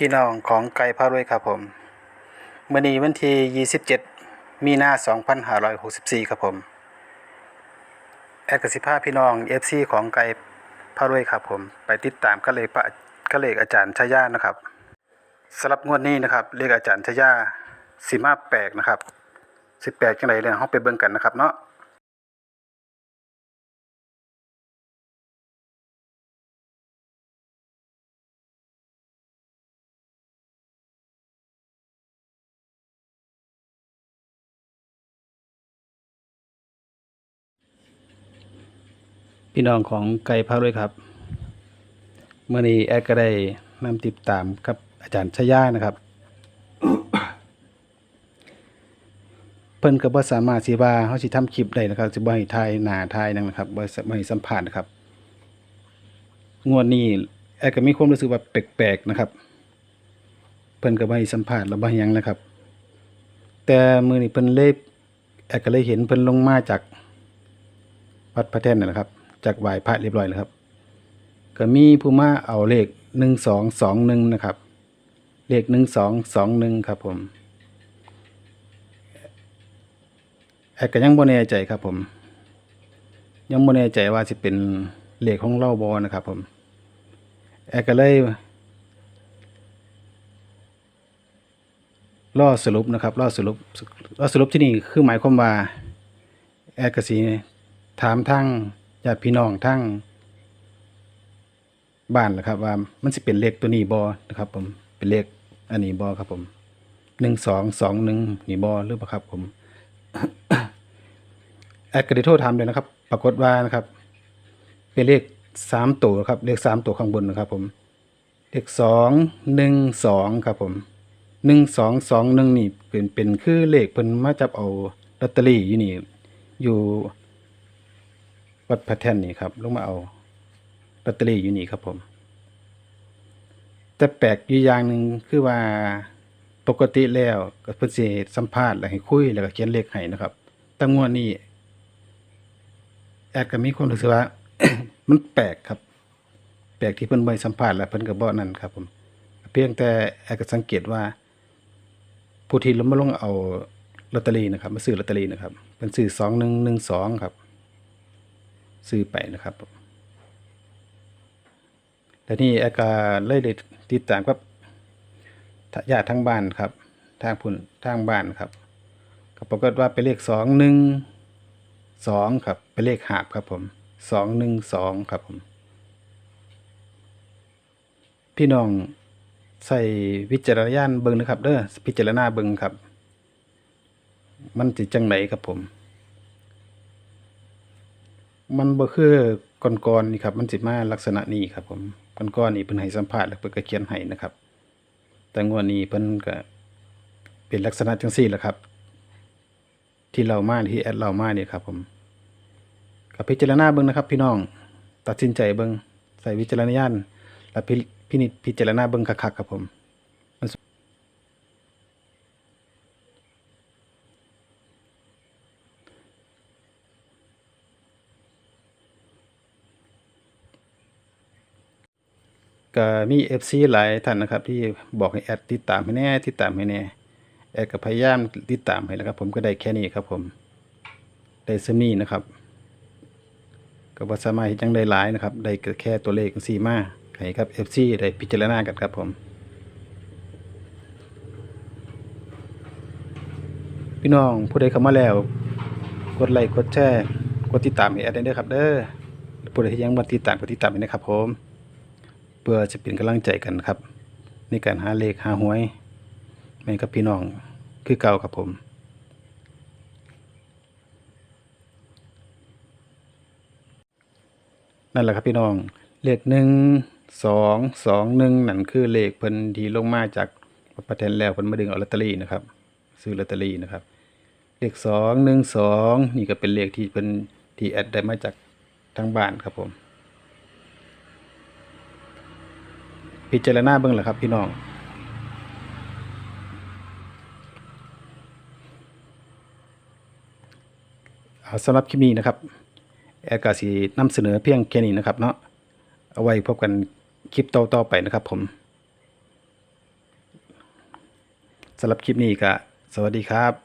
พี่น้องของไก่พารวยครับผมมื่อนี้วันที่ 27 มีนา2564 ครับผม แอดกสิภาพี่น้อง FC ของไก่พารวยครับผม ไปติดตามก็เลยพระก็เลขอาจารย์ชายานะครับสำหรับงวดนี้นะครับเลขอาจารย์ชายาสีมาแปลกนะครับสิแปลกจังไรเลยเฮาไปเบิ่งกันนะครับเนาะ พี่น้องของไก่พารวยครับเมื่อนี้แอดก็ได้นำติดตามกับอาจารย์ชยานะครับ เพิ่นก็บ่สามารถสิว่าเฮาสิทำคลิปได้นะครับสิบ่ให้ถ่ายหน้าถ่ายนังนนะครับบ่บ่ให้สัมภาษณ์นะครับ งวดนี้แอดก็มีความรู้สึกว่าแปลกๆนะครับ เพิ่นก็บ่ให้สัมภาษณ์แล้วบ่ให้หยังนะครับ แต่มื้อนี้เพิ่นเลยแอดก็เลยเห็นเพิ่นลงมาจากวัดพระแท่นนนแหละครับ จากไหวพระเรียบร้อยแล้วครับ ก็มีผู้มาเอาเลขหนึ่งสองสองหนึ่งนะครับ เลขหนึ่งสองสองหนึ่งครับผมแอดก็ยังบ่แน่ใจครับผม ยังบ่แน่ใจว่าสิเป็นเลขของเล่าบอนะครับผมแอดก็เลยล่อสรุปนะครับล่อสรุปล่อสรุปที่นี่คือหมายความว่าแอดกสีถามทั้ง ญาติพี่น้องทั้งบ้านนะครับ ว่ามันสิเป็นเลขตัวนี้บอนะครับ ผมเป็นเลขอันนี้บอครับ ผมหนึ่งสองสองหนึ่งนี่บอหรือเปล่าครับ ผมแอดกระดิโทษถาเลยนะครับ ปรากฏว่านะครับ เป็นเลขสามตัวครับ เลขสามตัวข้างบนนะครับ ผมเลขสองหนึ่งสองครับ ผมหนึ่งสองสองหนึ่งนี่เป็นเป็นคือเลขเพิ่นมาจับเอาลอตเตอรี่อยู่นี่ อยู่ วัดพระแท่นนี่ครับลงมาเอาลอตเตอรี่อยู่นี่ครับผม แต่แปลกอยู่อย่างหนึ่งคือว่าปกติแล้วก็เพิ่นสิสัมภาษณ์แล้วให้คุยแล้วก็เขียนเลขให้นะครับแต่งวดนี้แอดก็มีความรู้สึกว่า มันแปลกครับ แปลกที่เพิ่นบ่สัมภาษณ์แล้วเพิ่นก็บ่นั่นครับ ผม เพียงแต่แอดก็สังเกตว่า ผู้ที่ลงมาลงเอาลอตเตอรี่นะครับ มาซื้อลอตเตอรี่นะครับเป็นซื้อสองหนึ่งหนึ่งสองครับ ซื้อไปนะครับแต่นี่อาการเลยได้ติดตามกับญาติทั้งบ้านครับ ทางพุ่นทางบ้านครับก็ปรากฏว่าเป็นเลขสองหนึ่งสองครับเป็นเลขหาบครับผมสองหนึ่งสองครับผม พี่น้องใส่วิจารณญาณเบิ่งนะครับเด้อพิจารณาเบิ่งครับ มันสิจังไหนครับผม มันบ่คือก่อนๆนี่ครับ มันสิมาลักษณะนี้ครับผมก่อนๆนี่เพิ่นให้สัมภาษณ์แล้วเพิ่นก็เขียนให้นะครับ แต่งวดนี้เพิ่นก็เป็นลักษณะจังซี่แหละครับ ที่เรามาที่แอดเรามาเนี่ยครับ ผมก็พิจารณาเบิ่งนะครับ พี่น้อง ตัดสินใจเบิ่งใส่วิจารณญาณและพิพินิจพิจารณาเบิ่งคักๆครับผม ก็มีเอฟซีหลายท่านนะครับ ที่บอกให้แอดติดตามให้แน่ติดตามให้แน่แอดก็พยายามติดตามให้แล้วครับ ผมก็ได้แค่นี้ครับผมได้ซำนี้นะครับ ก็บ่สามารถจังได้หลายนะครับ ได้แค่ตัวเลขซีมาให้ครับ FC ได้พิจารณากันครับผมพี่น้องผู้ใดเข้ามาแล้ว กดไลค์กดแชร์กดติดตามให้แอดได้ด้อครับ เด้อผู้ใดที่ยังบ่ติดตามก็ติดตามให้นะครับผม เพื่อจะเป็นกำลังใจกันครับ ในการหาเลขหาหวยแม่กับพี่น้องคือเก่าครับผมนั่นแหละครับพี่น้อง เลขหนึ่งสองสองหนึ่งนั่นคือเลขเพิ่นที่ลงมาจากประเทนแล้วเพิ่นมาดึงเอาลอตเตอรี่นะครับ ซื้อลอตเตอรี่นะครับ เลขสองหนึ่งสองนี่ก็เป็นเลขที่เพิ่นที่แอดได้มาจากทางบ้านครับผม พิจารณาเบิ่งแหละครับ พี่น้องสำหรับคลิปนี้นะครับ แอดกาสีนำเสนอเพียงแค่นี้นะครับเนาะเอาไว้พบกันคลิปต่อๆไปนะครับผมสำหรับคลิปนี้ก็สวัสดีครับ